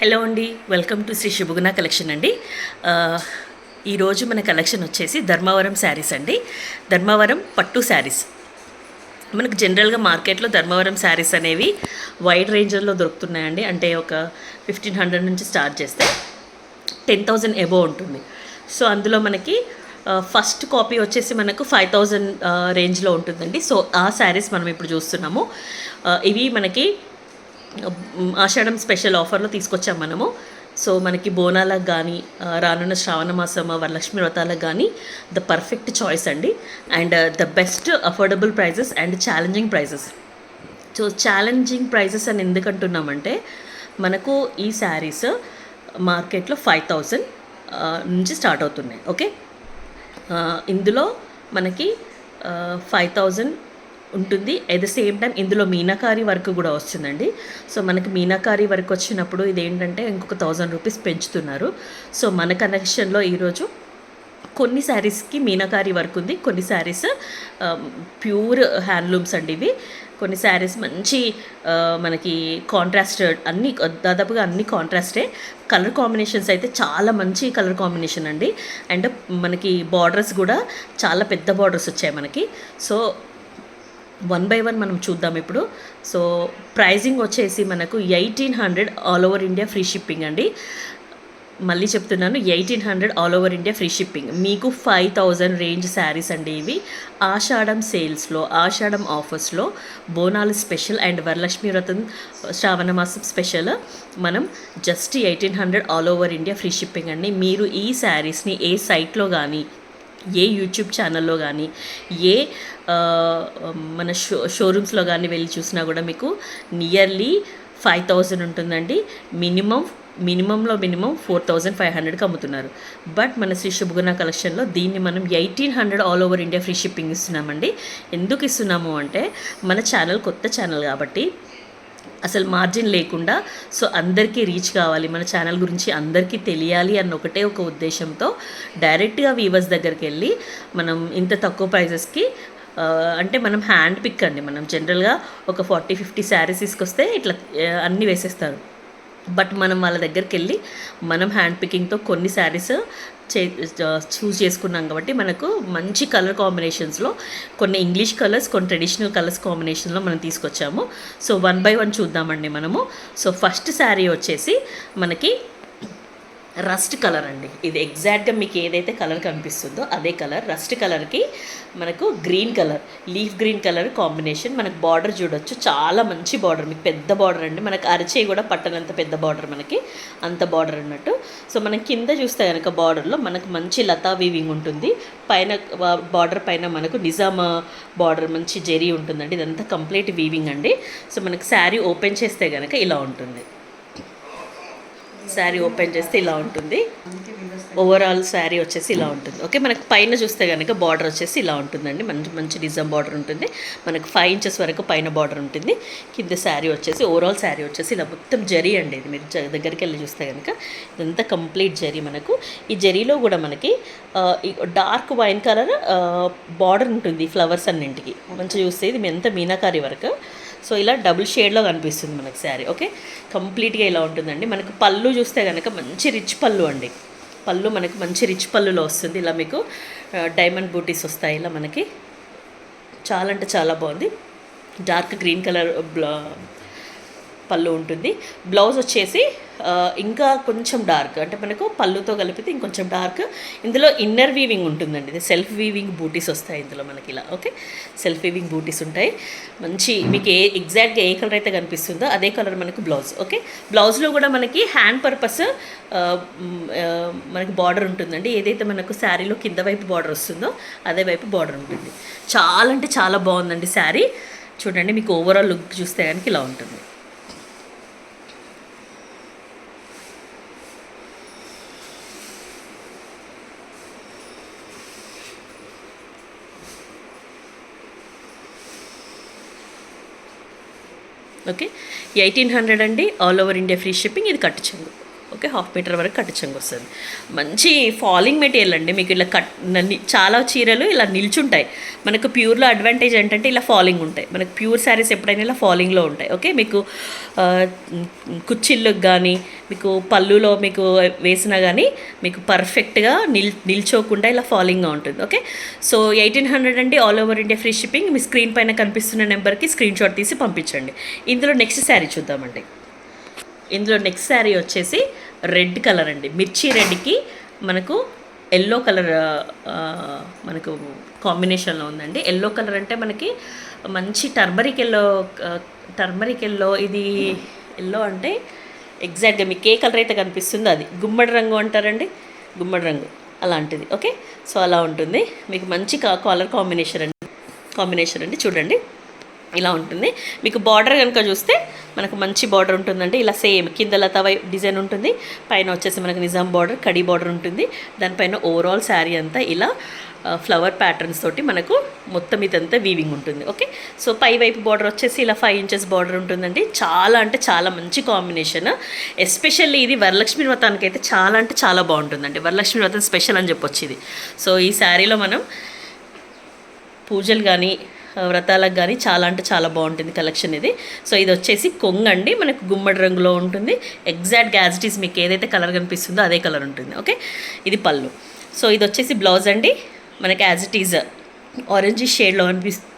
Hello అండి welcome to Sri Subhaguna collection అండి. ఈరోజు మన కలెక్షన్ వచ్చేసి ధర్మవరం శారీస్ అండి. ధర్మవరం పట్టు శారీస్. మనకు జనరల్గా మార్కెట్లో ధర్మవరం శారీస్ అనేవి వైడ్ రేంజ్లో దొరుకుతున్నాయండి. అంటే ఒక ఫిఫ్టీన్ హండ్రెడ్ నుంచి స్టార్ట్ చేస్తే టెన్ థౌజండ్ ఎబో ఉంటుంది. సో అందులో మనకి ఫస్ట్ కాపీ వచ్చేసి మనకు ఫైవ్ థౌజండ్ రేంజ్లో ఉంటుందండి. సో ఆ శారీస్ మనం ఇప్పుడు చూస్తున్నాము. ఇవి మనకి ఆషాఢం స్పెషల్ ఆఫర్లో తీసుకొచ్చాం మనము. సో మనకి బోనాలకు కానీ రానున్న శ్రావణ మాసం వరలక్ష్మి వ్రతాలకు కానీ ద పర్ఫెక్ట్ చాయిస్ అండి. And the best affordable prices and challenging prices. So challenging prices అని ఎందుకంటున్నామంటే మనకు ఈ శారీస్ మార్కెట్లో ఫైవ్ థౌజండ్ నుంచి స్టార్ట్ అవుతున్నాయి. ఓకే? ఇందులో మనకి ఫైవ్ థౌజండ్ ఉంటుంది. ఎట్ ద సేమ్ టైం ఇందులో మీనాకారి వర్క్ కూడా వస్తుందండి. సో మనకి మీనాకారి వర్క్ వచ్చినప్పుడు ఇదేంటంటే ఇంకొక థౌజండ్ రూపీస్ పెంచుతున్నారు. సో మన కనెక్షన్లో ఈరోజు కొన్ని శారీస్కి మీనాకారి వర్క్ ఉంది. కొన్ని శారీస్ ప్యూర్ హ్యాండ్లూమ్స్ అండి ఇవి. కొన్ని శారీస్ మంచి uh, మనకి కాంట్రాస్టెడ్ అన్ని దాదాపుగా అన్ని కాంట్రాస్టే కలర్ కాంబినేషన్స్ అయితే చాలా మంచి కలర్ కాంబినేషన్ అండి. అండ్ మనకి బార్డర్స్ కూడా చాలా పెద్ద బార్డర్స్ వచ్చాయి మనకి. సో వన్ బై వన్ మనం చూద్దాం ఇప్పుడు. సో ప్రైజింగ్ వచ్చేసి మనకు eighteen hundred all over India free shipping అండి. మళ్ళీ చెప్తున్నాను eighteen hundred all over India free shipping. మీకు ఫైవ్ థౌజండ్ రేంజ్ శారీస్ అండి ఇవి. ఆషాఢం సేల్స్లో ఆషాఢం ఆఫర్స్లో బోనాలు స్పెషల్ అండ్ వరలక్ష్మి వ్రతం శ్రావణ మాసం స్పెషల్. మనం just eighteen hundred all over India free shipping అండి. మీరు ఈ శారీస్ని ఏ సైట్లో కానీ ఏ యూట్యూబ్ ఛానల్లో కానీ ఏ మన షో షోరూమ్స్లో కానీ వెళ్ళి చూసినా కూడా మీకు నియర్లీ ఫైవ్ థౌజండ్ ఉంటుందండి. మినిమం మినిమంలో మినిమం ఫోర్ థౌజండ్ ఫైవ్ హండ్రెడ్కి అమ్ముతున్నారు. బట్ మన శ్రీ శుభగుణ కలెక్షన్లో దీన్ని మనం eighteen hundred all over India free shipping ఇస్తున్నామండి. ఎందుకు ఇస్తున్నాము అంటే మన ఛానల్ కొత్త ఛానల్ కాబట్టి అసలు మార్జిన్ లేకుండా సో అందరికీ రీచ్ కావాలి మన ఛానల్ గురించి అందరికీ తెలియాలి అన్న ఒకటే ఒక ఉద్దేశంతో డైరెక్ట్గా వీవర్స్ దగ్గరికి వెళ్ళి మనం ఇంత తక్కువ ప్రైజెస్కి అంటే మనం హ్యాండ్ పిక్ అండి. మనం జనరల్గా ఒక ఫార్టీ ఫిఫ్టీ శారీస్ తీసుకొస్తే ఇట్లా అన్నీ వేసేస్తారు. బట్ మనం వాళ్ళ దగ్గరికి వెళ్ళి మనం హ్యాండ్ పికింగ్తో కొన్ని శారీస్ చే చూస్ చేసుకున్నాం కాబట్టి మనకు మంచి కలర్ కాంబినేషన్స్లో కొన్ని ఇంగ్లీష్ కలర్స్ కొన్ని ట్రెడిషనల్ కలర్స్ కాంబినేషన్లో మనం తీసుకొచ్చాము. సో వన్ బై వన్ చూద్దామండి మనము. సో ఫస్ట్ శారీ వచ్చేసి మనకి రస్ట్ కలర్ అండి. ఇది ఎగ్జాక్ట్గా మీకు ఏదైతే కలర్ కనిపిస్తుందో అదే కలర్. రస్ట్ కలర్కి మనకు green colour leaf green colour combination. మనకు బార్డర్ చూడొచ్చు. చాలా మంచి బార్డర్. మీకు పెద్ద బార్డర్ అండి. మనకు అరచేయి కూడా పట్టనంత పెద్ద బార్డర్ మనకి. అంత బార్డర్ అన్నట్టు. సో మనం కింద చూస్తే కనుక బార్డర్లో మనకు మంచి లతా వీవింగ్ ఉంటుంది. పైన బార్డర్ పైన మనకు నిజామా బార్డర్ మంచి జెరీ ఉంటుందండి. ఇదంతా కంప్లీట్ వీవింగ్ అండి. సో మనకు శారీ ఓపెన్ చేస్తే కనుక ఇలా ఉంటుంది. శారీ ఓపెన్ చేస్తే ఇలా ఉంటుంది. ఓవరాల్ శారీ వచ్చేసి ఇలా ఉంటుంది. ఓకే మనకు పైన చూస్తే కనుక బార్డర్ వచ్చేసి ఇలా ఉంటుందండి. మంచి మంచి డిజైన్ బార్డర్ ఉంటుంది. మనకు ఫైవ్ ఇంచెస్ వరకు పైన బార్డర్ ఉంటుంది. కింద శారీ వచ్చేసి ఓవరాల్ శారీ వచ్చేసి ఇలా మొత్తం జరీ అండి ఇది. మీరు జ- దగ్గరికి వెళ్ళి చూస్తే కనుక ఇదంతా కంప్లీట్ జరీ మనకు. ఈ జరీలో కూడా మనకి డార్క్ వైన్ కలర్ బార్డర్ ఉంటుంది ఫ్లవర్స్ అన్నింటికి. మంచిగా చూస్తే ఇది ఎంత మీనాకారి వరకు. సో ఇలా డబుల్ షేడ్లో కనిపిస్తుంది మనకు శారీ ఓకే? కంప్లీట్గా ఇలా ఉంటుందండి. మనకు పళ్ళు చూస్తే కనుక మంచి రిచ్ పళ్ళు అండి. పళ్ళు మనకి మంచి రిచ్ పళ్ళులో వస్తుంది. ఇలా మీకు డైమండ్ బూటీస్ వస్తాయి. ఇలా మనకి చాలా అంటే చాలా బాగుంది. డార్క్ గ్రీన్ కలర్ బ్లా పళ్ళు ఉంటుంది. బ్లౌజ్ వచ్చేసి ఇంకా కొంచెం డార్క్ అంటే మనకు పళ్ళుతో కలిపితే ఇంకొంచెం డార్క్ ఇందులో ఇన్నర్ వీవింగ్ ఉంటుందండి. ఇది సెల్ఫ్ వీవింగ్ బూటీస్ వస్తాయి ఇందులో మనకి ఇలా ఓకే సెల్ఫ్ వీవింగ్ బూటీస్ ఉంటాయి. మంచి మీకు ఏ ఎగ్జాక్ట్గా ఏ కలర్ అయితే కనిపిస్తుందో అదే కలర్ మనకు బ్లౌజ్ ఓకే బ్లౌజ్లో కూడా మనకి హ్యాండ్ పర్పస్ మనకి బార్డర్ ఉంటుందండి. ఏదైతే మనకు శారీలో కింద వైపు బార్డర్ వస్తుందో అదే వైపు బార్డర్ ఉంటుంది. చాలా అంటే చాలా బాగుందండి శారీ చూడండి మీకు ఓవరాల్ లుక్ చూస్తే కనుక ఇలా ఉంటుంది. ఓకే? ఎయిటీన్ హండ్రెడ్ అండి all over India free shipping ఇది కట్టించండి ఓకే హాఫ్ మీటర్ వరకు కట్టించంగా వస్తుంది. మంచి ఫాలింగ్ మెటీరియల్ అండి. మీకు ఇలా కట్ చాలా చీరలు ఇలా నిల్చుంటాయి. మనకు ప్యూర్లో అడ్వాంటేజ్ ఏంటంటే ఇలా ఫాలింగ్ ఉంటాయి. మనకు ప్యూర్ శారీస్ ఎప్పుడైనా ఇలా ఫాలింగ్లో ఉంటాయి. ఓకే మీకు కుచ్చిళ్ళకు కానీ మీకు పళ్ళులో మీకు వేసినా కానీ మీకు పర్ఫెక్ట్గా నిల్ నిల్చోకుండా ఇలా ఫాలింగ్గా ఉంటుంది. ఓకే సో ఎయిటీన్ హండ్రెడ్ అండి all over India free shipping. మీ స్క్రీన్ పైన కనిపిస్తున్న నెంబర్కి స్క్రీన్ షాట్ తీసి పంపించండి. ఇందులో నెక్స్ట్ శారీ చూద్దామండి. ఇందులో నెక్స్ట్ శారీ వచ్చేసి రెడ్ కలర్ అండి. మిర్చి రెడ్కి మనకు ఎల్లో కలర్ మనకు కాంబినేషన్లో ఉందండి. ఎల్లో కలర్ అంటే మనకి మంచి టర్మరిక్ ఎల్లో టర్మరిక్ ఎల్లో ఇది ఎల్లో అంటే ఎగ్జాక్ట్గా మీకు ఏ కలర్ అయితే కనిపిస్తుందో అది. గుమ్మడి రంగు అంటారండి? గుమ్మడి రంగు అలాంటిది. ఓకే? సో అలా ఉంటుంది. మీకు మంచి కలర్ కాంబినేషన్ అండి. కాంబినేషన్ అండి. చూడండి. ఇలా ఉంటుంది. మీకు బార్డర్ కనుక చూస్తే మనకు మంచి బార్డర్ ఉంటుందండి. ఇలా సేమ్ కింద లతవై డిజైన్ ఉంటుంది. పైన వచ్చేసి మనకు నిజాం బార్డర్ కడి బార్డర్ ఉంటుంది. దానిపైన ఓవరాల్ శారీ అంతా ఇలా ఫ్లవర్ ప్యాటర్న్స్ తోటి మనకు మొత్తం ఇదంతా వీవింగ్ ఉంటుంది. ఓకే సో పై వైపు బార్డర్ వచ్చేసి ఇలా ఫైవ్ ఇంచెస్ బార్డర్ ఉంటుందండి. చాలా అంటే చాలా మంచి కాంబినేషన్ ఎస్పెషల్లీ ఇది వరలక్ష్మి వ్రతానికి అయితే చాలా అంటే చాలా బాగుంటుందండి. వరలక్ష్మి వ్రతం స్పెషల్ అని చెప్పొచ్చు ఇది. సో ఈ శారీలో మనం పూజలు కానీ వ్రతాలకు కానీ చాలా అంటే చాలా బాగుంటుంది కలెక్షన్ ఇది. సో ఇది వచ్చేసి కొంగండి మనకు గుమ్మడి రంగులో ఉంటుంది. ఎగ్జాక్ట్ గ్యాజిటీస్ మీకు ఏదైతే కలర్ కనిపిస్తుందో అదే కలర్ ఉంటుంది. ఓకే ఇది పళ్ళు. సో ఇది వచ్చేసి బ్లౌజ్ అండి. మనకి యాజ్ ఇట్ ఈజ్ ఆరెంజ్ షేడ్లో అనిపిస్తుంది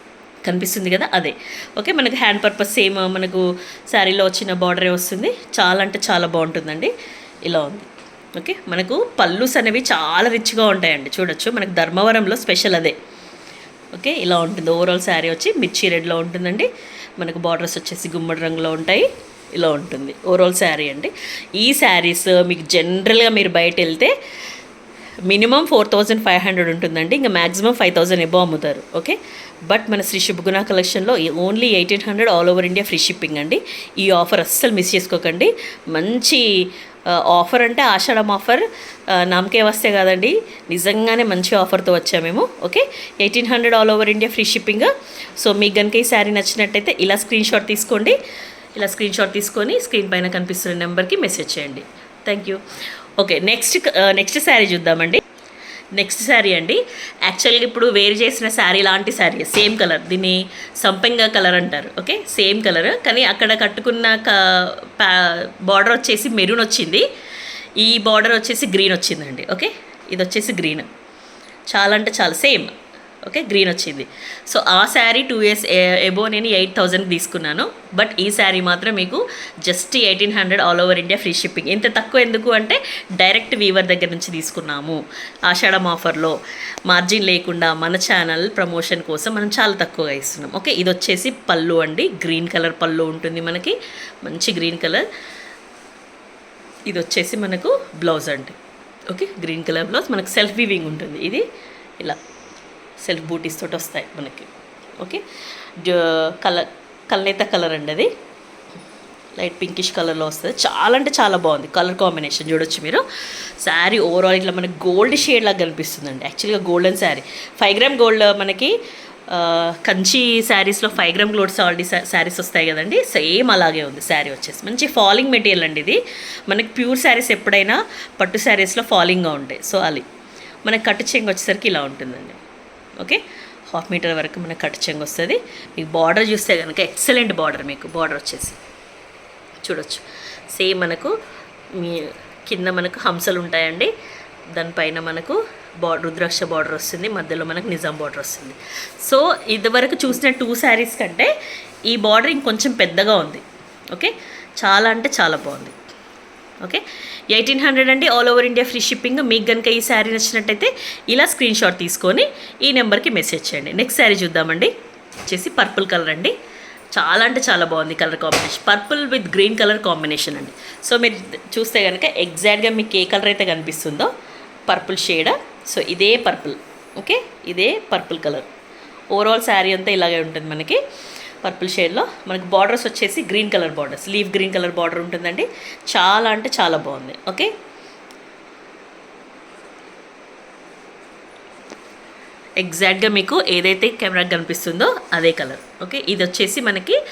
కనిపిస్తుంది కదా అదే. ఓకే మనకి హ్యాండ్ పర్పస్ సేమ్ మనకు శారీలో వచ్చిన బార్డరే వస్తుంది. చాలా అంటే చాలా బాగుంటుందండి. ఇలా ఉంది. ఓకే మనకు పళ్ళుస్ అనేవి చాలా రిచ్గా ఉంటాయండి. చూడొచ్చు. మనకు ధర్మవరంలో స్పెషల్ అదే. ఓకే ఇలా ఉంటుంది. ఓవరాల్ శారీ వచ్చి మిర్చి రెడ్లో ఉంటుందండి. మనకు బార్డర్స్ వచ్చేసి గుమ్మడి రంగులో ఉంటాయి. ఇలా ఉంటుంది. ఓవరాల్ శారీ అండి. ఈ శారీస్ మీకు జనరల్గా మీరు బయట వెళ్తే minimum four thousand five hundred ఉంటుందండి. ఇంకా మ్యాక్సిమం ఫైవ్ థౌజండ్ ఎబో అమ్ముతారు. ఓకే? బట్ మన శ్రీ శుభగుణ కలెక్షన్లో only eighteen hundred all over India free shipping అండి. ఈ ఆఫర్ అస్సలు మిస్ చేసుకోకండి. మంచి ఆఫర్ అంటే ఆషాఢం ఆఫర్ నామకే వస్తే కాదండి నిజంగానే మంచి ఆఫర్తో వచ్చాము మేము okay? Eighteen hundred all over India free shipping. So మీకు కనుక ఈ శారీ నచ్చినట్టయితే ఇలా స్క్రీన్ షాట్ తీసుకోండి. ఇలా స్క్రీన్ షాట్ తీసుకొని స్క్రీన్ పైన కనిపిస్తున్న నెంబర్కి మెసేజ్ చేయండి. Thank you okay next next sari చూద్దామండి. నెక్స్ట్ శారీ అండి. యాక్చువల్గా ఇప్పుడు వేరు చేసిన శారీ లాంటి శారీ సేమ్ కలర్ దీన్ని సంపెంగ కలర్ అంటారు ఓకే సేమ్ కలర్ కానీ అక్కడ కట్టుకున్న బార్డర్ వచ్చేసి మెరూన్ వచ్చింది. ఈ బార్డర్ వచ్చేసి గ్రీన్ వచ్చిందండి ఓకే ఇది వచ్చేసి గ్రీన్ చాలా అంటే చాలా సేమ్ ఓకే గ్రీన్ వచ్చింది. సో ఆ శారీ టూ ఇయర్స్ ఎబో నేను ఎయిట్ థౌజండ్కి తీసుకున్నాను. బట్ ఈ శారీ మాత్రం మీకు just eighteen hundred all over India free shipping ఇంత తక్కువ ఎందుకు అంటే డైరెక్ట్ వీవర్ దగ్గర నుంచి తీసుకున్నాము. ఆషాఢం ఆఫర్లో మార్జిన్ లేకుండా మన ఛానల్ ప్రమోషన్ కోసం మనం చాలా తక్కువగా ఇస్తున్నాం. ఓకే ఇది వచ్చేసి పళ్ళు అండి. గ్రీన్ కలర్ పళ్ళు ఉంటుంది మనకి. మంచి గ్రీన్ కలర్ ఇది వచ్చేసి మనకు బ్లౌజ్ అండి. ఓకే గ్రీన్ కలర్ బ్లౌజ్ మనకు సెల్ఫ్ వీవింగ్ ఉంటుంది. ఇది ఇలా. సెల్ఫ్ బూటీస్ తోటి వస్తాయి మనకి. ఓకే? కలర్ కల్నేత కలర్ అండి అది. లైట్ పింకిష్ కలర్లో వస్తుంది. చాలా అంటే చాలా బాగుంది. కలర్ కాంబినేషన్ చూడొచ్చు మీరు. శారీ ఓవరాల్ ఇట్లా మనకి గోల్డ్ షేడ్ లాగా కనిపిస్తుందండి. యాక్చువల్గా golden sari. Five gram gold మనకి కంచి శారీస్లో ఫైవ్ గ్రామ్ గోల్డ్ సాల్డీ శారీస్ వస్తాయి కదండి. సేమ్ అలాగే ఉంది శారీ వచ్చేసి. మంచి ఫాలింగ్ మెటీరియల్ అండి ఇది. మనకి ప్యూర్ శారీస్ ఎప్పుడైనా పట్టు శారీస్లో ఫాలింగ్గా ఉంటాయి. సో అది. మనకి కట్టు చెంగు వచ్చేసరికి ఇలా ఉంటుందండి. ఓకే? హాఫ్ మీటర్ వరకు మనకి కట్ చెంగు వస్తుంది. మీకు బార్డర్ చూస్తే కనుక ఎక్సలెంట్ బార్డర్ మీకు. బార్డర్ వచ్చేసి. చూడొచ్చు. సేమ్ మనకు మీ కింద మనకు హంసలు ఉంటాయండి. దానిపైన మనకు బా రుద్రాక్ష బార్డర్ వస్తుంది. మధ్యలో మనకు నిజాం బార్డర్ వస్తుంది. సో ఇదివరకు చూసిన టూ శారీస్ కంటే ఈ బార్డర్ ఇంకొంచెం పెద్దగా ఉంది. ఓకే? చాలా అంటే చాలా బాగుంది. ఓకే? ఎయిటీన్ హండ్రెడ్ అండి. All over India free shipping మీకు కనుక ఈ శారీ నచ్చినట్టయితే ఇలా స్క్రీన్ షాట్ తీసుకొని ఈ నెంబర్కి మెసేజ్ చేయండి. నెక్స్ట్ శారీ చూద్దామండి. వచ్చేసి పర్పుల్ కలర్ అండి. చాలా అంటే చాలా బాగుంది colour combination purple with green colour combination అండి. సో మీరు చూస్తే కనుక ఎగ్జాక్ట్గా మీకు ఏ కలర్ అయితే కనిపిస్తుందో పర్పుల్ షేడ్ సో ఇదే పర్పుల్ ఓకే ఇదే పర్పుల్ కలర్ ఓవరాల్ శారీ అంతా ఇలాగే ఉంటుంది మనకి. పర్పుల్ షేడ్లో. మనకు బార్డర్స్ వచ్చేసి green colour borders. Leaf green colour border ఉంటుందండి. చాలా అంటే చాలా బాగుంది. ఓకే? ఎగ్జాక్ట్గా మీకు ఏదైతే కెమెరా కనిపిస్తుందో అదే కలర్. ఓకే? ఇది వచ్చేసి మనకి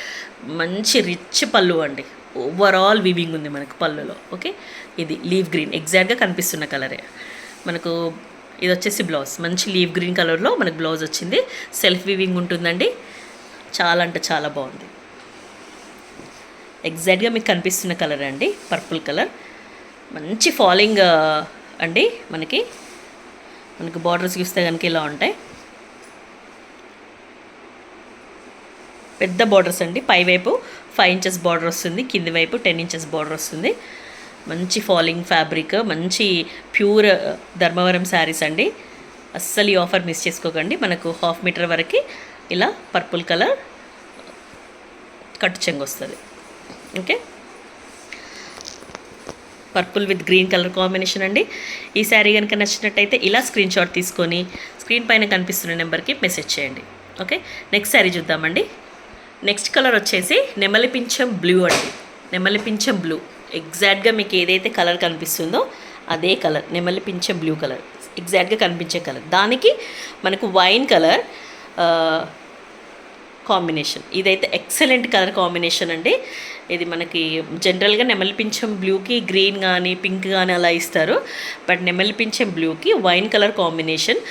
మంచి రిచ్ పళ్ళు అండి. ఓవరాల్ వీవింగ్ ఉంది మనకు పళ్ళులో. ఓకే? ఇది లీవ్ గ్రీన్. ఎగ్జాక్ట్గా కనిపిస్తున్న కలరే. మనకు ఇది వచ్చేసి బ్లౌజ్. మంచి లీవ్ గ్రీన్ కలర్లో మనకు బ్లౌజ్ వచ్చింది. సెల్ఫ్ వీవింగ్ ఉంటుందండి. చాలా అంటే చాలా బాగుంది. ఎగ్జాక్ట్గా మీకు కనిపిస్తున్న కలర్ అండి. పర్పుల్ కలర్ మంచి ఫాలింగ్ అండి మనకి. మనకి బార్డర్స్ చూస్తే కనుక ఇలా ఉంటాయి. పెద్ద బార్డర్స్ అండి. పైవైపు ఫైవ్ ఇంచెస్ బార్డర్ వస్తుంది. కింది వైపు టెన్ ఇంచెస్ బార్డర్ వస్తుంది. మంచి ఫాలింగ్ ఫ్యాబ్రిక్ మంచి ప్యూర్ ధర్మవరం శారీస్ అండి. అస్సలు ఈ ఆఫర్ మిస్ చేసుకోకండి. మనకు హాఫ్ మీటర్ వరకు ఇలా పర్పుల్ కలర్ కట్టు చెంగు వస్తుంది. Okay? Purple with green colour combination అండి. ఈ శారీ కనుక నచ్చినట్టయితే ఇలా స్క్రీన్ షాట్ తీసుకొని స్క్రీన్ పైన కనిపిస్తున్న నెంబర్కి మెసేజ్ చేయండి. ఓకే? నెక్స్ట్ శారీ చూద్దామండి. నెక్స్ట్ కలర్ వచ్చేసి నెమలి పింఛం బ్లూ అండి. నెమలి పింఛం బ్లూ. ఎగ్జాక్ట్గా మీకు ఏదైతే కలర్ కనిపిస్తుందో అదే కలర్. నెమలి పింఛం బ్లూ కలర్. ఎగ్జాక్ట్గా కనిపించే కలర్. దానికి మనకు వైన్ కలర్ కాంబినేషన్ ఇదైతే ఎక్సలెంట్ కలర్ కాంబినేషన్ అండి. ఇది మనకి జనరల్గా నెమలి పింఛం బ్లూకి గ్రీన్ కానీ పింక్ కానీ అలా ఇస్తారు. బట్ నెమలి పింఛం బ్లూకి వైన్ కలర్ కాంబినేషన్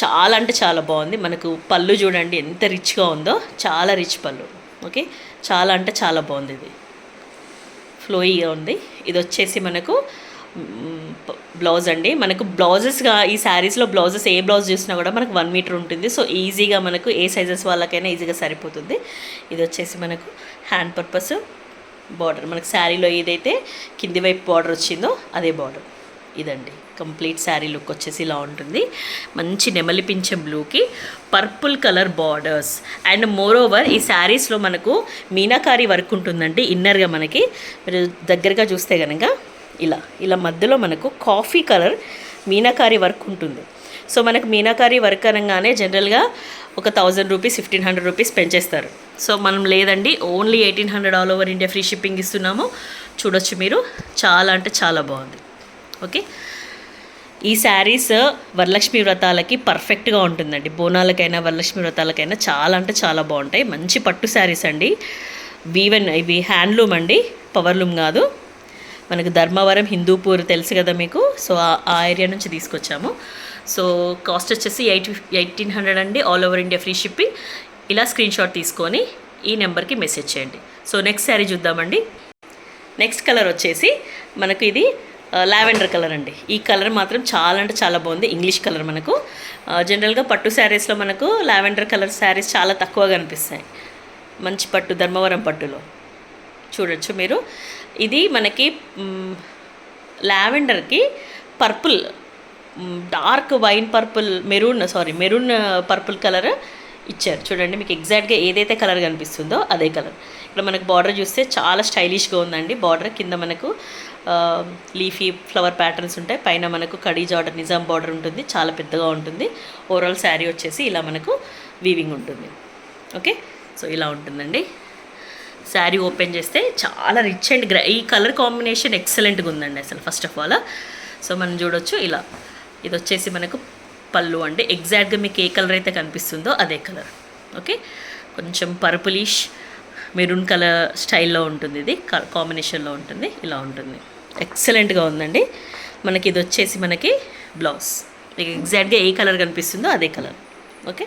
చాలా అంటే చాలా బాగుంది. మనకు పళ్ళు చూడండి ఎంత రిచ్గా ఉందో చాలా రిచ్ పళ్ళు. ఓకే చాలా అంటే చాలా బాగుంది ఇది. ఫ్లోయిగా ఉంది. ఇది వచ్చేసి మనకు బ్లౌజ్ అండి. మనకు బ్లౌజెస్గా ఈ శారీస్లో బ్లౌజెస్ ఏ బ్లౌజ్ చూసినా కూడా మనకు వన్ మీటర్ ఉంటుంది. సో ఈజీగా మనకు ఏ సైజెస్ వాళ్ళకైనా ఈజీగా సరిపోతుంది. ఇది వచ్చేసి మనకు హ్యాండ్ పర్పస్ బార్డర్ మనకు శారీలో ఏదైతే కింది వైపు బార్డర్ వచ్చిందో అదే బార్డర్ ఇదండి. కంప్లీట్ శారీ లుక్ వచ్చేసి ఇలా ఉంటుంది. మంచి నెమలి పింఛం బ్లూకి purple colour borders and more over ఈ శారీస్లో మనకు మీనాకారి వర్క్ ఉంటుందండి. ఇన్నర్గా మనకి. మీరు దగ్గరగా చూస్తే కనుక ఇలా ఇలా మధ్యలో మనకు కాఫీ కలర్ మీనాకారి వర్క్ ఉంటుంది. సో మనకు మీనాకారి వర్క్ అనగానే జనరల్గా ఒక thousand rupees fifteen hundred rupees పెంచేస్తారు. So మనం లేదండి only eighteen hundred all over India free shipping ఇస్తున్నాము. చూడొచ్చు మీరు చాలా అంటే చాలా బాగుంది. ఓకే? ఈ శారీస్ వరలక్ష్మి వ్రతాలకి పర్ఫెక్ట్గా ఉంటుందండి. బోనాలకైనా వరలక్ష్మి వ్రతాలకైనా చాలా అంటే చాలా బాగుంటాయి. మంచి పట్టు శారీస్ అండి. వీవెన్ ఇవి హ్యాండ్లూమ్ అండి పవర్లూమ్ కాదు. మనకు ధర్మవరం హిందూపూర్ తెలుసు కదా మీకు. సో ఆ- ఏరియా నుంచి తీసుకొచ్చాము. సో కాస్ట్ వచ్చేసి ఎయిట్ ఎయిటీన్ హండ్రెడ్ అండి all over India free shipping. ఇలా స్క్రీన్ షాట్ తీసుకొని ఈ నెంబర్కి మెసేజ్ చేయండి. సో నెక్స్ట్ శారీ చూద్దామండి. నెక్స్ట్ కలర్ వచ్చేసి మనకు ఇది లావెండర్ కలర్ అండి. ఈ కలర్ మాత్రం చాలా అంటే చాలా బాగుంది ఇంగ్లీష్ కలర్ మనకు. జనరల్గా పట్టు శారీస్లో మనకు లావెండర్ కలర్ శారీస్ చాలా తక్కువగా కనిపిస్తాయి మంచి పట్టు ధర్మవరం పట్టులో. చూడొచ్చు మీరు. ఇది మనకి లావెండర్కి purple dark wine purple maroon sorry maroon purple colour ఇచ్చారు. చూడండి మీకు ఎగ్జాక్ట్గా ఏదైతే కలర్ కనిపిస్తుందో అదే కలర్. ఇక్కడ మనకు బార్డర్ చూస్తే చాలా స్టైలిష్గా ఉందండి. బార్డర్ కింద మనకు లీఫీ ఫ్లవర్ ప్యాటర్న్స్ ఉంటాయి. పైన మనకు కడీ జార్డర్ నిజాం బార్డర్ ఉంటుంది. చాలా పెద్దగా ఉంటుంది. ఓవరాల్ శారీ వచ్చేసి ఇలా మనకు వీవింగ్ ఉంటుంది. ఓకే? సో ఇలా ఉంటుందండి. శారీ ఓపెన్ చేస్తే చాలా రిచ్ అండ్ గ్రే ఈ కలర్ కాంబినేషన్ ఎక్సలెంట్గా ఉందండి అసలు ఫస్ట్ ఆఫ్ ఆల్ సో మనం చూడొచ్చు ఇలా. ఇది వచ్చేసి మనకు పళ్ళు అండి. ఎగ్జాక్ట్గా మీకు ఏ కలర్ అయితే కనిపిస్తుందో అదే కలర్ ఓకే కొంచెం పర్పులిష్ మెరూన్ కలర్ స్టైల్లో ఉంటుంది ఇది. కాంబినేషన్లో ఉంటుంది. ఇలా ఉంటుంది. ఎక్సలెంట్గా ఉందండి. మనకి ఇది వచ్చేసి మనకి బ్లౌజ్ మీకు ఎగ్జాక్ట్గా ఏ కలర్ కనిపిస్తుందో అదే కలర్ ఓకే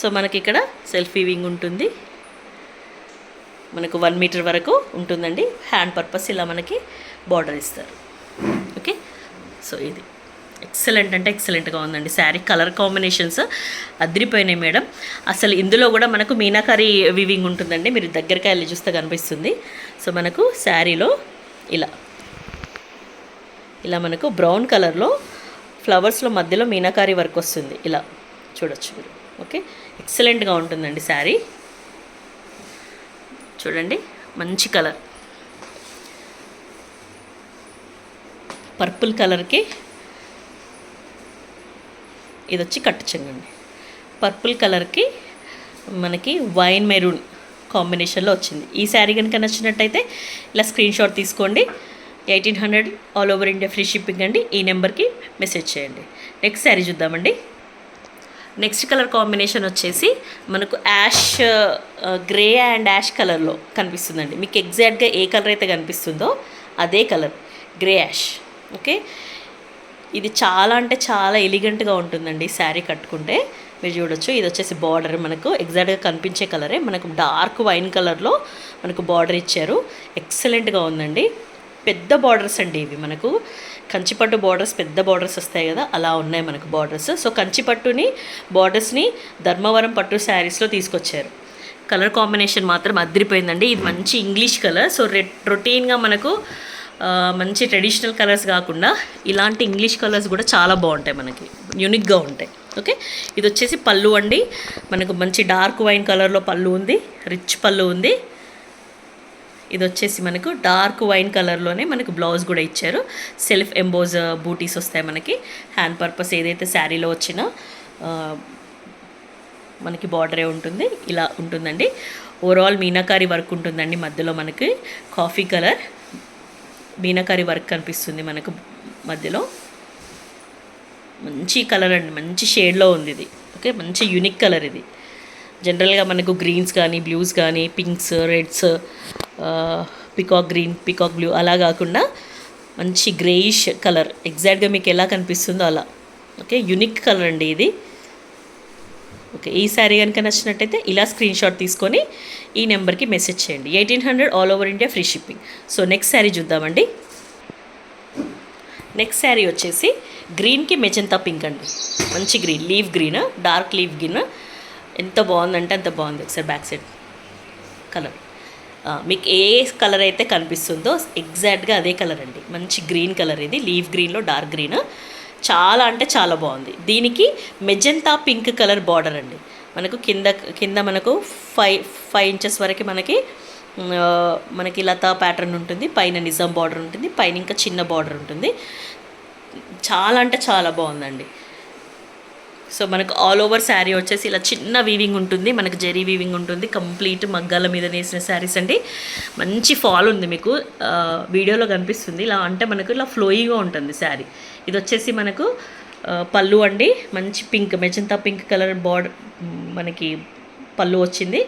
సో మనకి ఇక్కడ సెల్ఫ్ వింగ్ ఉంటుంది. మనకు వన్ మీటర్ వరకు ఉంటుందండి. హ్యాండ్ పర్పస్ ఇలా మనకి బార్డర్ ఇస్తారు. ఓకే సో ఇది. ఎక్సలెంట్ అంటే ఎక్సలెంట్గా ఉందండి. శారీ కలర్ కాంబినేషన్స్ అదిరిపోయినాయి మేడం అసలు ఇందులో కూడా మనకు మీనాకారి వివింగ్ ఉంటుందండి. మీరు దగ్గరికి వెళ్ళి చూస్తే కనిపిస్తుంది. సో మనకు శారీలో ఇలా. ఇలా మనకు బ్రౌన్ కలర్లో ఫ్లవర్స్లో మధ్యలో మీనాకారి వర్క్ వస్తుంది. ఇలా. చూడొచ్చు మీరు. ఓకే ఎక్సలెంట్గా ఉంటుందండి శారీ చూడండి. మంచి కలర్. పర్పుల్ కలర్కి ఇది వచ్చి కట్టు చెంగండి పర్పుల్ కలర్కి మనకి వైన్ మెరూన్ కాంబినేషన్లో వచ్చింది. ఈ శారీ కనుక నచ్చినట్టయితే ఇలా స్క్రీన్ షాట్ తీసుకోండి. Eighteen hundred all over India free shipping అండి. ఈ నెంబర్కి మెసేజ్ చేయండి. నెక్స్ట్ శారీ చూద్దామండి. నెక్స్ట్ కలర్ కాంబినేషన్ వచ్చేసి మనకు యాష్ గ్రే అండ్ యాష్ కలర్లో కనిపిస్తుందండి. మీకు ఎగ్జాక్ట్గా ఏ కలర్ అయితే కనిపిస్తుందో అదే కలర్ గ్రే యాష్. ఓకే? ఇది చాలా అంటే చాలా ఎలిగెంట్గా ఉంటుందండి శారీ కట్టుకుంటే. మీరు చూడొచ్చు. ఇది వచ్చేసి బార్డర్ మనకు ఎగ్జాక్ట్గా కనిపించే కలరే. మనకు డార్క్ వైన్ కలర్లో మనకు బార్డర్ ఇచ్చారు. ఎక్సలెంట్గా ఉందండి. పెద్ద బార్డర్స్ అండి ఇవి మనకు. కంచిపట్టు బార్డర్స్ పెద్ద బార్డర్స్ వస్తాయి కదా అలా ఉన్నాయి మనకు బార్డర్స్ సో కంచిపట్టుని బార్డర్స్ని ధర్మవరం పట్టు శారీస్లో తీసుకొచ్చారు. కలర్ కాంబినేషన్ మాత్రం అదిరిపోయిందండి ఇది మంచి ఇంగ్లీష్ కలర్ సో రె రొటీన్గా మనకు మంచి ట్రెడిషనల్ కలర్స్ కాకుండా ఇలాంటి ఇంగ్లీష్ కలర్స్ కూడా చాలా బాగుంటాయి మనకి. యూనిక్గా ఉంటాయి. ఓకే ఇది వచ్చేసి పళ్ళు అండి. మనకు మంచి డార్క్ వైన్ కలర్లో పళ్ళు ఉంది. రిచ్ పళ్ళు ఉంది. ఇది వచ్చేసి మనకు డార్క్ వైన్ కలర్లోనే మనకు బ్లౌజ్ కూడా ఇచ్చారు. సెల్ఫ్ ఎంబోజ్ uh, బూటీస్ వస్తాయి మనకి. హ్యాండ్ పర్పస్ ఏదైతే శారీలో వచ్చిన uh, మనకి బార్డరే ఉంటుంది. ఇలా ఉంటుందండి. ఓవరాల్ మీనాకారి వర్క్ ఉంటుందండి మధ్యలో మనకి. కాఫీ కలర్ మీనాకారి వర్క్ కనిపిస్తుంది మనకు మధ్యలో. మంచి కలర్ అండి. మంచి షేడ్లో ఉంది ఇది. ఓకే? మంచి యూనిక్ కలర్ ఇది. జనరల్గా మనకు గ్రీన్స్ కానీ బ్లూస్ కానీ pinks reds peacock green peacock blue అలా కాకుండా మంచి గ్రేయిష్ కలర్ ఎగ్జాక్ట్గా మీకు ఎలా కనిపిస్తుందో అలా. ఓకే యూనిక్ కలర్ అండి ఇది. ఓకే ఈ శారీ కనుక నచ్చినట్టయితే ఇలా స్క్రీన్ షాట్ తీసుకొని ఈ నెంబర్కి మెసేజ్ చేయండి. Eighteen hundred all over India free shipping so next sari చూద్దామండి. నెక్స్ట్ శారీ వచ్చేసి గ్రీన్కి మెజంతా పింక్ అండి. మంచి green leaf green dark leaf green ఎంత బాగుందంటే అంత బాగుంది ఒకసారి బ్యాక్ సైడ్ కలర్ మీకు ఏ కలర్ అయితే కనిపిస్తుందో ఎగ్జాక్ట్గా అదే కలర్ అండి. మంచి గ్రీన్ కలర్ ఇది. లీవ్ గ్రీన్లో డార్క్ గ్రీన్ చాలా అంటే చాలా బాగుంది. దీనికి మెజంతా పింక్ కలర్ బార్డర్ అండి. మనకు కింద కింద మనకు ఫైవ్ ఫైవ్ ఇంచెస్ వరకు మనకి మనకి లతా ప్యాటర్న్ ఉంటుంది. పైన నిజాం బార్డర్ ఉంటుంది. పైన ఇంకా చిన్న బార్డర్ ఉంటుంది. చాలా అంటే చాలా బాగుందండి. సో మనకు ఆల్ ఓవర్ శారీ వచ్చేసి ఇలా చిన్న వీవింగ్ ఉంటుంది. మనకు జెరీ వీవింగ్ ఉంటుంది. కంప్లీట్ మగ్గాల మీద నేసిన శారీస్ అండి. మంచి ఫాల్ ఉంది మీకు. వీడియోలో కనిపిస్తుంది. ఇలా అంటే మనకు ఇలా ఫ్లోయిగా ఉంటుంది శారీ ఇది వచ్చేసి మనకు పళ్ళు అండి. మంచి pink magenta pink colour border మనకి పళ్ళు వచ్చింది.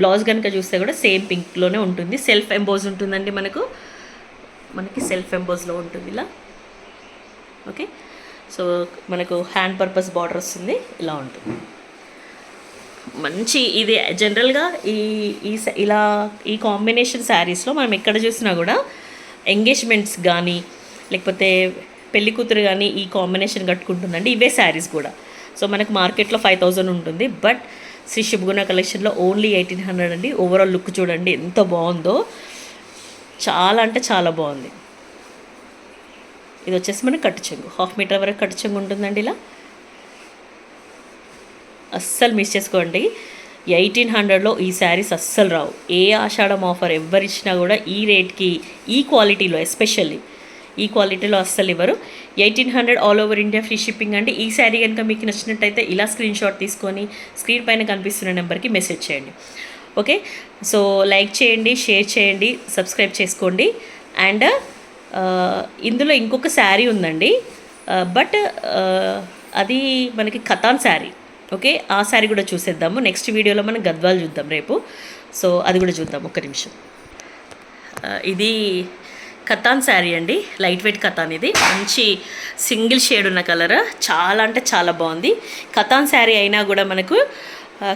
బ్లౌజ్ కనుక చూస్తే కూడా సేమ్ పింక్లోనే ఉంటుంది. సెల్ఫ్ ఎంబోజ్ ఉంటుందండి మనకు. మనకి సెల్ఫ్ ఎంబోజ్లో ఉంటుంది ఇలా. ఓకే సో మనకు హ్యాండ్ పర్పస్ బార్డర్ వస్తుంది ఇలా ఉంటుంది. మంచి ఇది జనరల్గా ఈ ఈ స- ఇలా ఈ కాంబినేషన్ శారీస్లో మనం ఎక్కడ చూసినా కూడా ఎంగేజ్మెంట్స్ కానీ లేకపోతే పెళ్ళి కూతురు కానీ ఈ కాంబినేషన్ కట్టుకుంటుందండి ఇవే శారీస్ కూడా. సో మనకు మార్కెట్లో ఫైవ్ థౌజండ్ ఉంటుంది బట్ శ్రీ శుభగుణ కలెక్షన్లో ఓన్లీ ఎయిటీన్ హండ్రెడ్ అండి. ఓవరాల్ లుక్ చూడండి ఎంత బాగుందో. చాలా అంటే చాలా బాగుంది. ఇది వచ్చేసి మనకి కట్టు చెంగు. హాఫ్ మీటర్ వరకు కట్టు చెంగు ఉంటుందండి ఇలా. అస్సలు మిస్ చేసుకోండి ఎయిటీన్ హండ్రెడ్లో ఈ శారీస్ అస్సలు రావు. ఏ ఆషాఢం ఆఫర్ ఎవరు ఇచ్చినా కూడా ఈ రేట్కి ఈ క్వాలిటీలో ఎస్పెషల్లీ ఈ క్వాలిటీలో అస్సలు ఇవ్వరు. Eighteen hundred all over India free shipping అండి. ఈ శారీ కనుక మీకు నచ్చినట్టయితే ఇలా స్క్రీన్ షాట్ తీసుకొని స్క్రీన్ పైన కనిపిస్తున్న నెంబర్కి మెసేజ్ చేయండి. ఓకే? సో లైక్ చేయండి షేర్ చేయండి సబ్స్క్రైబ్ చేసుకోండి. అండ్ ఇందులో ఇంకొక శారీ ఉందండి. బట్ అది మనకి కథాన్ శారీ. ఓకే? ఆ శారీ కూడా చూసేద్దాము. నెక్స్ట్ వీడియోలో మనం గద్వాలు చూద్దాం రేపు. సో అది కూడా చూద్దాం. ఒక్క నిమిషం. ఇది కతాన్ శారీ అండి. లైట్ వెయిట్ కతాన్ ఇది. మంచి సింగిల్ షేడ్ ఉన్న కలర్. చాలా అంటే చాలా బాగుంది. కతాన్ శారీ అయినా కూడా మనకు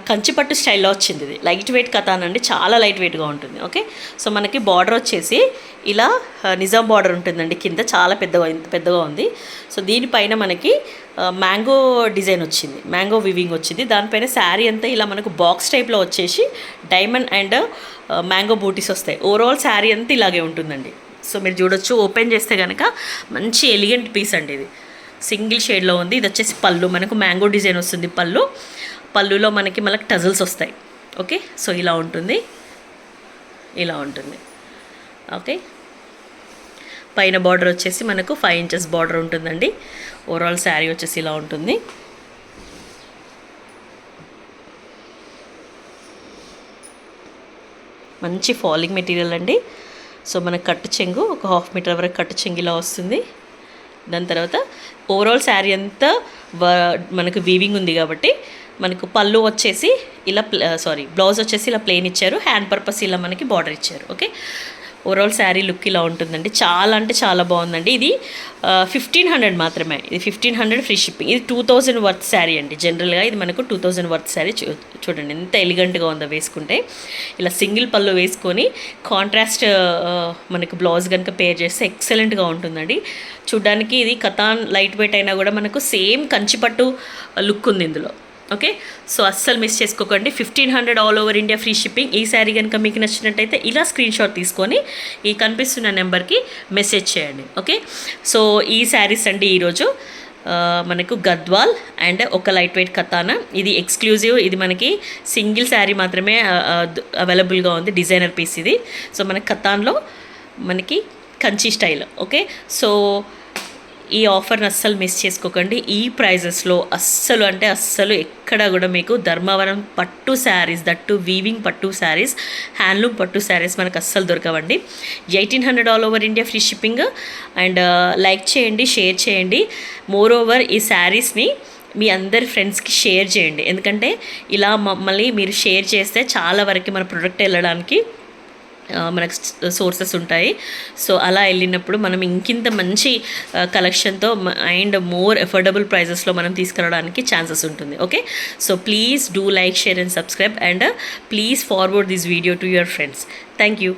కంచిపట్టు స్టైల్లో వచ్చింది ఇది. లైట్ వెయిట్ కతాన్ అండి చాలా లైట్ వెయిట్గా ఉంటుంది. ఓకే సో మనకి బార్డర్ వచ్చేసి ఇలా నిజాం బార్డర్ ఉంటుందండి కింద. చాలా పెద్దగా పెద్దగా ఉంది. సో దీనిపైన మనకి మ్యాంగో డిజైన్ వచ్చింది. మ్యాంగో వివింగ్ వచ్చింది. దానిపైన శారీ అంతా ఇలా మనకు బాక్స్ టైప్లో వచ్చేసి డైమండ్ అండ్ మ్యాంగో బూటీస్ వస్తాయి. ఓవరాల్ శారీ అంతా ఇలాగే ఉంటుందండి. సో మీరు చూడొచ్చు. ఓపెన్ చేస్తే కనుక మంచి ఎలిగెంట్ పీస్ అండి ఇది. సింగిల్ షేడ్లో ఉంది. ఇది వచ్చేసి పళ్ళు. మనకు మ్యాంగో డిజైన్ వస్తుంది పళ్ళు. పళ్ళులో మనకి మనకి టజల్స్ వస్తాయి. ఓకే? సో ఇలా ఉంటుంది. ఇలా ఉంటుంది. ఓకే? పైన బార్డర్ వచ్చేసి మనకు ఫైవ్ ఇంచెస్ బార్డర్ ఉంటుందండి. ఓవరాల్ శారీ వచ్చేసి ఇలా ఉంటుంది. మంచి ఫాలింగ్ మెటీరియల్ అండి. సో మనకు కట్టు చెంగు ఒక హాఫ్ మీటర్ వరకు కట్టు చెంగు ఇలా వస్తుంది. దాని తర్వాత ఓవరాల్ శారీ అంతా వ- మనకు వీవింగ్ ఉంది కాబట్టి మనకు పళ్ళు వచ్చేసి ఇలా సారీ బ్లౌజ్ వచ్చేసి ఇలా ప్లెయిన్ ఇచ్చారు. హ్యాండ్ పర్పస్ ఇలా మనకి బార్డర్ ఇచ్చారు. ఓకే ఓవరాల్ శారీ లుక్ ఇలా ఉంటుందండి. చాలా అంటే చాలా బాగుందండి. ఇది ఫిఫ్టీన్ హండ్రెడ్ మాత్రమే. ఇది ఫిఫ్టీన్ హండ్రెడ్ ఫ్రీ షిప్పింగ్ ఇది టూ థౌజండ్ వర్త్ శారీ అండి. జనరల్గా ఇది మనకు టూ థౌజండ్ వర్త్ శారీ చూ చూడండి. ఎంత ఎలిగెంట్గా ఉందో వేసుకుంటే. ఇలా సింగిల్ పళ్ళు వేసుకొని కాంట్రాస్ట్ మనకు బ్లౌజ్ కనుక పేర్ చేస్తే ఎక్సలెంట్గా ఉంటుందండి. చూడ్డానికి ఇది కథాన్ లైట్ వెయిట్ అయినా కూడా మనకు సేమ్ కంచిపట్టు లుక్ ఉంది ఇందులో. ఓకే? సో అస్సలు మిస్ చేసుకోకండి. Fifteen hundred all over India free shipping ఈ శారీ కనుక మీకు నచ్చినట్టయితే ఇలా స్క్రీన్ షాట్ తీసుకొని ఈ కనిపిస్తున్న నెంబర్కి మెసేజ్ చేయండి. ఓకే? సో ఈ శారీస్ అండి ఈరోజు. మనకు గద్వాల్ అండ్ ఒక లైట్ వెయిట్ కతానా. ఇది ఎక్స్క్లూజివ్ ఇది మనకి సింగిల్ శారీ మాత్రమే అవైలబుల్గా ఉంది. డిజైనర్ పీస్ ఇది. సో మన కతాన్లో మనకి కంచి స్టైల్. ఓకే? సో ఈ ఆఫర్ని అస్సలు మిస్ చేసుకోకండి. ఈ ప్రైజెస్లో అస్సలు అంటే అస్సలు ఎక్కడ కూడా మీకు ధర్మవరం పట్టు శారీస్ దట్టు వీవింగ్ పట్టు శారీస్ హ్యాండ్లూమ్ పట్టు శారీస్ మనకు అస్సలు దొరకవండి. Eighteen hundred all over India free shipping. And uh, like చేయండి షేర్ చేయండి. మోర్ ఓవర్ ఈ శారీస్ని మీ అందరి ఫ్రెండ్స్కి షేర్ చేయండి. ఎందుకంటే ఇలా మమ్మల్ని మీరు షేర్ చేస్తే చాలా వరకు మన ప్రొడక్ట్ వెళ్ళడానికి మనకు సోర్సెస్ ఉంటాయి. సో అలా వెళ్ళినప్పుడు మనం ఇంకింత మంచి కలెక్షన్తో అండ్ మోర్ అఫోర్డబుల్ ప్రైజెస్లో మనం తీసుకురావడానికి ఛాన్సెస్ ఉంటుంది. Okay so please do like share and subscribe and please forward this video to your friends thank you